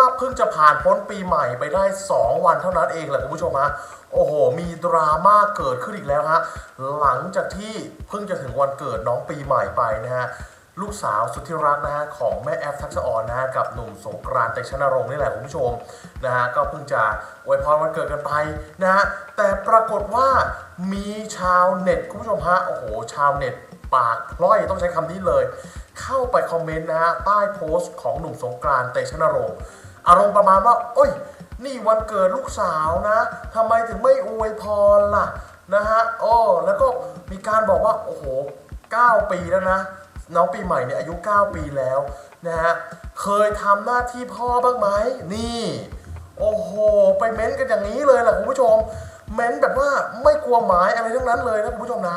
ว่าเพิ่งจะผ่านพ้นปีใหม่ไปได้ 2 วันเท่านั้นเองแหละคุณผู้ชมฮะโอ้โห มีดราม่าเกิดขึ้นอีกแล้วฮะหลังจากที่เพิ่งจะถึงวันเกิดน้องปีใหม่ไปนะฮะลูกสาวสุดที่รักนะฮะของแม่แอฟทักษะออนนะฮะกับหนุ่มสงกรานต์เตชะนรงค์นี่แหละคุณผู้ชมนะฮะก็เพิ่งจะอวยพรวันเกิดกันไปนะฮะแต่ปรากฏว่ามีชาวเน็ตคุณผู้ชมฮะโอ้โห ชาวเน็ตปากพล่อยต้องใช้คำนี้เลย เข้าไปคอมเมนต์นะฮะใต้โพสต์ของหนุ่มสงกรานต์เตชะนรงค์ อารมณ์ประมาณว่าโอ้ย นี่วันเกิดลูกสาวนะทำไมถึงไม่อวยพรล่ะนะฮะโอ้แล้วก็มีการบอกว่า โอ้โห 9 ปีแล้วนะ น้องปีใหม่เนี่ยอายุ 9 ปีแล้วนะฮะ เคยทำหน้าที่พ่อบ้างไหม นี่ โอ้โห ไปเม้นต์กันอย่างนี้เลยล่ะคุณผู้ชม เม้นต์แบบว่าไม่กลัวหมายอะไรทั้งนั้นเลยนะคุณผู้ชมนะ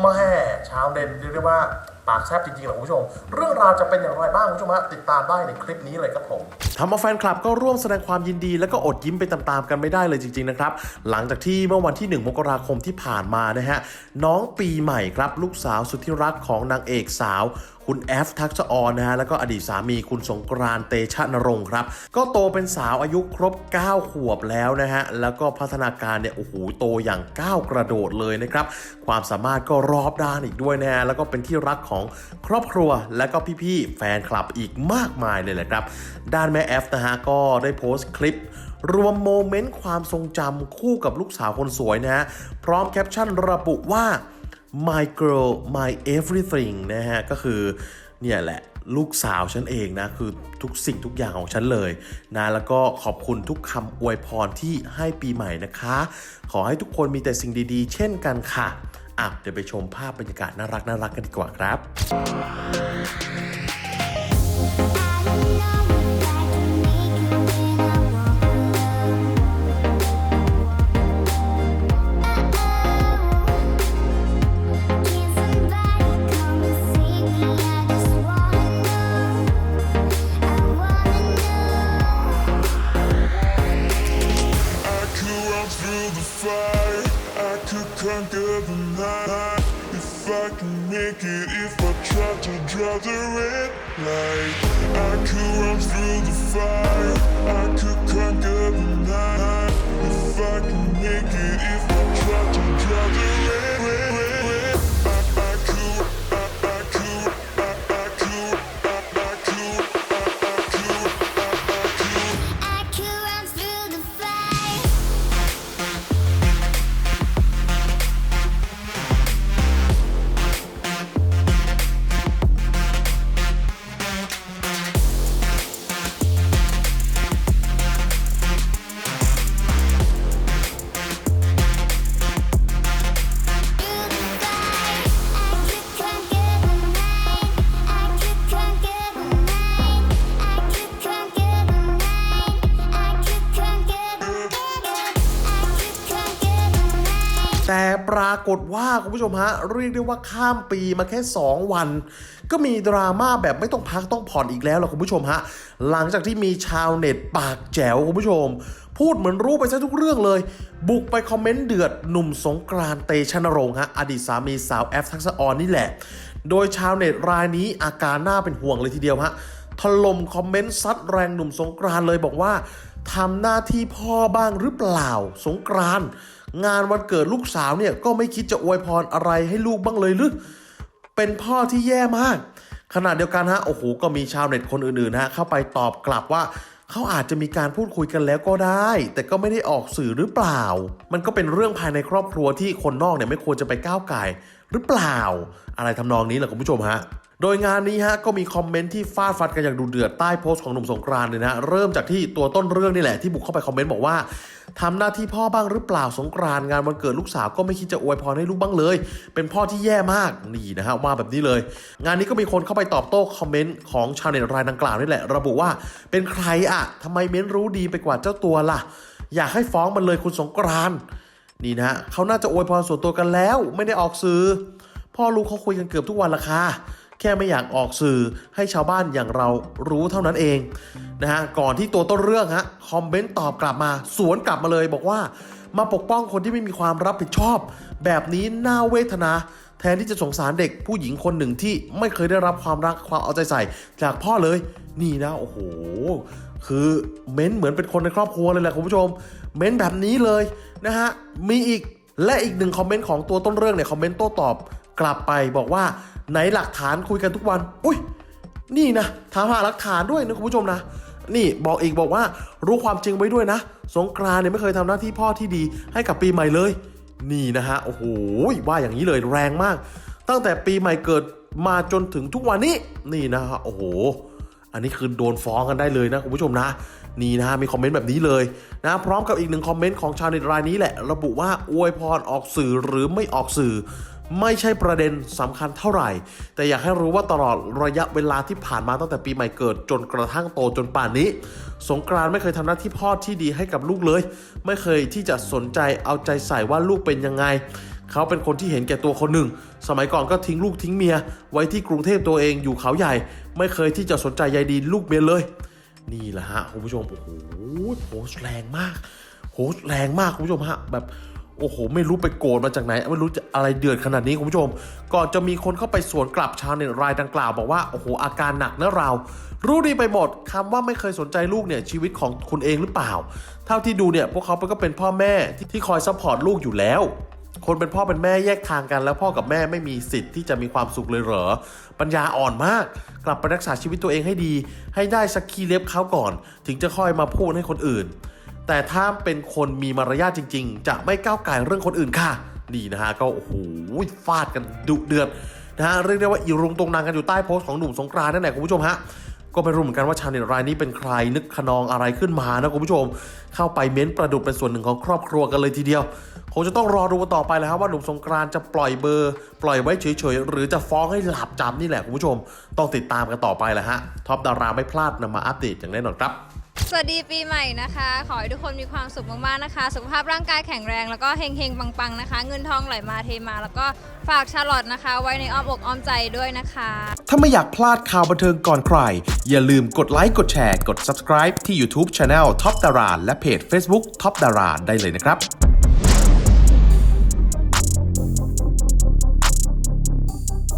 แม่ชาวเด่นเรียกได้ว่า ปากแซบจริงๆแหละคุณผู้ชม เรื่องราวจะเป็นอย่างไรบ้างคุณผู้ชมฮะติดตามได้ในคลิปนี้เลยครับผม ทำเอาแฟนคลับก็ร่วมแสดงความยินดี และก็อดยิ้มไปตามๆกันไม่ได้เลยจริงๆนะครับ หลังจากที่เมื่อวันที่ 1 มกราคมที่ผ่านมานะฮะ น้องปีใหม่ครับ ลูกสาวสุดที่รักของนางเอกสาว คุณแอฟทักษออนนะฮะแล้วก็อดีตสามีคุณสงกรานเตชะนรงค์ครับ ก็โตเป็นสาวอายุครบ 9 ขวบแล้วนะฮะ แล้วก็พัฒนาการเนี่ยโอ้โหโตอย่างก้าวกระโดดเลยนะครับ ความสามารถก็รอบด้านอีกด้วยนะฮะแล้วก็เป็นที่รักของครอบครัวและก็พี่ๆแฟนคลับอีกมากมายเลยแหละครับ ด้านแม่แอฟนะฮะก็ได้โพสต์คลิปรวมโมเมนต์ความทรงจำคู่กับลูกสาวคนสวยนะฮะพร้อมแคปชั่นระบุว่า my girl my everything นะฮะ ก็คือเนี่ยแหละลูกสาวฉันเองนะ คือทุกสิ่งทุกอย่างของฉันเลยนะ แล้วก็ขอบคุณทุกคำอวยพรที่ให้ปีใหม่นะคะ ขอให้ทุกคนมีแต่สิ่งดีๆ เช่นกันค่ะอะเดี๋ยวไปชมภาพบรรยากาศน่ารักน่ารักกันดีกว่าครับ If I can make it, if I try to draw the red light. I could run through the fire, แต่ปรากฏว่าคุณผู้ชมฮะเรียกได้ว่าข้ามปีมาแค่ 2 วัน ก็มีดราม่าแบบไม่ต้องพักต้องผ่อนอีกแล้วล่ะคุณผู้ชมฮะ หลังจากที่มีชาวเน็ตปากแจ๋วคุณผู้ชม พูดเหมือนรู้ไปซะทุกเรื่องเลย บุกไปคอมเมนต์เดือดหนุ่มสงกรานเตชะนรงค์ฮะอดีตสามีสาวแอฟทักษะออนนี่แหละ โดยชาวเน็ตรายนี้อาการน่าเป็นห่วงเลยทีเดียวฮะถล่มคอมเมนต์ซัดแรงหนุ่มสงกรานเลยบอกว่าทำหน้าที่พ่อบ้างหรือเปล่าสงกราน งานวันเกิดลูกสาวเนี่ยก็ไม่คิดจะอวยพรอะไรให้ลูกบ้างเลยหรือเป็นพ่อที่แย่มาก ขณะเดียวกันฮะโอ้โหก็มีชาวเน็ตคนอื่นๆฮะเข้าไปตอบกลับว่าเขาอาจจะมีการพูดคุยกันแล้วก็ได้ แต่ก็ไม่ได้ออกสื่อหรือเปล่า มันก็เป็นเรื่องภายในครอบครัวที่คนนอกเนี่ยไม่ควรจะไปก้าวไก่หรือเปล่า อะไรทำนองนี้แหละคุณผู้ชมฮะ โดยงานนี้ฮะก็มีคอมเมนต์ที่ฟาดฟันกันอย่างดุเดือดใต้โพสต์ของหนุ่มสงกรานเลยนะเริ่มจากที่ตัวต้นเรื่องนี่แหละที่บุกเข้าไปคอมเมนต์บอกว่าทำหน้าที่พ่อบ้างหรือเปล่าสงกรานงานวันเกิดลูกสาวก็ไม่คิดจะอวยพรให้ลูกบ้างเลย เป็นพ่อที่แย่มากนี่นะฮะว่าแบบนี้เลย งานนี้ก็มีคนเข้าไปตอบโต้คอมเมนต์ของชาวเน็ตรายดังกล่าวนี่แหละ ระบุว่าเป็นใครอะทำไมเม้นรู้ดีไปกว่าเจ้าตัวล่ะ อยากให้ฟ้องมันเลยคุณสงกรานนี่นะฮะเขาน่าจะอวยพรส่วนตัวกันแล้ว ไม่ได้ออกสื่อพ่อลูกเขาคุยกันเกือบทุกวันละค่ะ แค่ไม่อยากออกสื่อให้ชาวบ้านอย่างเรารู้เท่านั้นเองนะฮะก่อนที่ตัวต้นเรื่องฮะคอมเมนต์ตอบกลับมา สวนกลับมาเลยบอกว่า มาปกป้องคนที่ไม่มีความรับผิดชอบ แบบนี้น่าเวทนา แทนที่จะสงสารเด็กผู้หญิงคนหนึ่งที่ไม่เคยได้รับความรักความเอาใจใส่ จากพ่อเลยนี่นะโอ้โหคือเม้นเหมือนเป็นคนในครอบครัวเลยแหละคุณผู้ชม เม้นแบบนี้เลยนะฮะมีอีกและอีกหนึ่งคอมเมนต์ของตัวต้นเรื่องเนี่ยคอมเมนต์โต้ตอบกลับไปบอกว่า ไหนหลักฐานคุยกันทุกวัน อุ้ย นี่นะถามหาหลักฐานด้วยนะคุณผู้ชมนะ นี่บอกอีกบอกว่ารู้ความจริงไว้ด้วยนะ สงกรานเนี่ยไม่เคยทำหน้าที่พ่อที่ดีให้กับปีใหม่เลย นี่นะฮะ โอ้โห ว่าอย่างนี้เลยแรงมาก ตั้งแต่ปีใหม่เกิดมาจนถึงทุกวันนี้ นี่นะฮะ โอ้โห อันนี้คือโดนฟ้องกันได้เลยนะคุณผู้ชมนะ นี่นะมีคอมเมนต์แบบนี้เลยนะ พร้อมกับอีกหนึ่งคอมเมนต์ของชาวเน็ตรายนี้แหละ ระบุว่าอวยพรออกสื่อหรือไม่ออกสื่อ ไม่ใช่ประเด็นสำคัญเท่าไหร่ แต่อยากให้รู้ว่าตลอดระยะเวลาที่ผ่านมาตั้งแต่ปีใหม่เกิด จนกระทั่งโตจนป่านนี้ สงกรานต์ไม่เคยทำหน้าที่พ่อที่ดีให้กับลูกเลย ไม่เคยที่จะสนใจเอาใจใส่ว่าลูกเป็นยังไง เขาเป็นคนที่เห็นแก่ตัวคนหนึ่ง สมัยก่อนก็ทิ้งลูกทิ้งเมีย ไว้ที่กรุงเทพตัวเองอยู่เขาใหญ่ ไม่เคยที่จะสนใจใยดีลูกเมียเลย นี่แหละฮะคุณผู้ชมโอ้โหโพสแรงมากโพสแรงมากคุณผู้ชมฮะแบบ โอ้โห ไม่รู้ไปโกรธมาจากไหน ไม่รู้จะอะไรเดือดขนาดนี้คุณผู้ชม ก่อนจะมีคนเข้าไปสวนกลับชาวเน็ตรายดังกล่าวบอกว่า โอ้โห อาการหนักนะเรา รู้ดีไปหมดคำว่าไม่เคยสนใจลูกเนี่ย ชีวิตของคุณเองหรือเปล่า เท่าที่ดูเนี่ย พวกเขาก็เป็นพ่อแม่ที่ทคอยซัพพอร์ตลูกอยู่แล้วคนเป็นพ่อเป็นแม่แยกทางกันแล้วพ่อกับแม่ไม่มีสิทธิ์ที่จะมีความสุขเลยเหรอ ปัญญาอ่อนมาก กลับไปรักษาชีวิตตัวเองให้ดี ให้ได้สักคีเล็บเขาก่อน ถึงจะค่อยมาพูดให้คนอื่น แต่ถ้าเป็นคนมีมารยาทจริง ๆ จะไม่ก้าวไก่ายเรื่องคนอื่นค่ะ นี่นะฮะ ก็โอ้โหฟาดกันดุเดือดนะฮะเรียกได้ว่าอีรุงตรงนางกันอยู่ใต้โพสต์ของหนุ่มสงกรานนั่นแหละคุณผู้ชมฮะก็ไม่รู้เหมือนกันว่าชาวเน็ตรายนี้เป็นใครนึกขนองอะไรขึ้นมานะคุณผู้ชม เข้าไปเม้นประดุดเป็นส่วนหนึ่งของครอบครัวกันเลยทีเดียวคงจะต้องรอดูต่อไปแล้วครับว่าหนุ่มสงกรานจะปล่อยเบอร์ ปล่อยไว้เฉยๆ หรือจะฟ้องให้หลับจำนี่แหละคุณผู้ชม ต้องติดตามกันต่อไปแหละฮะท็อปดาราไม่พลาดนำมาอัปเดตอย่างแน่นอนครับ สวัสดีปีใหม่นะคะ ขอให้ทุกคนมีความสุขมากๆนะคะ สุขภาพร่างกายแข็งแรงแล้วก็เฮงๆ ปังๆนะคะ เงินทองไหลมาเทมา แล้วก็ฝากชาลอตนะคะ ไว้ในอ้อมอกอ้อมใจด้วยนะคะ ถ้าไม่อยากพลาดข่าวบันเทิงก่อนใคร อย่าลืมกดไลค์กดแชร์กด subscribe ที่ YouTube Channel Top ดาราและเพจ Facebook Top ดาราได้เลยนะครับ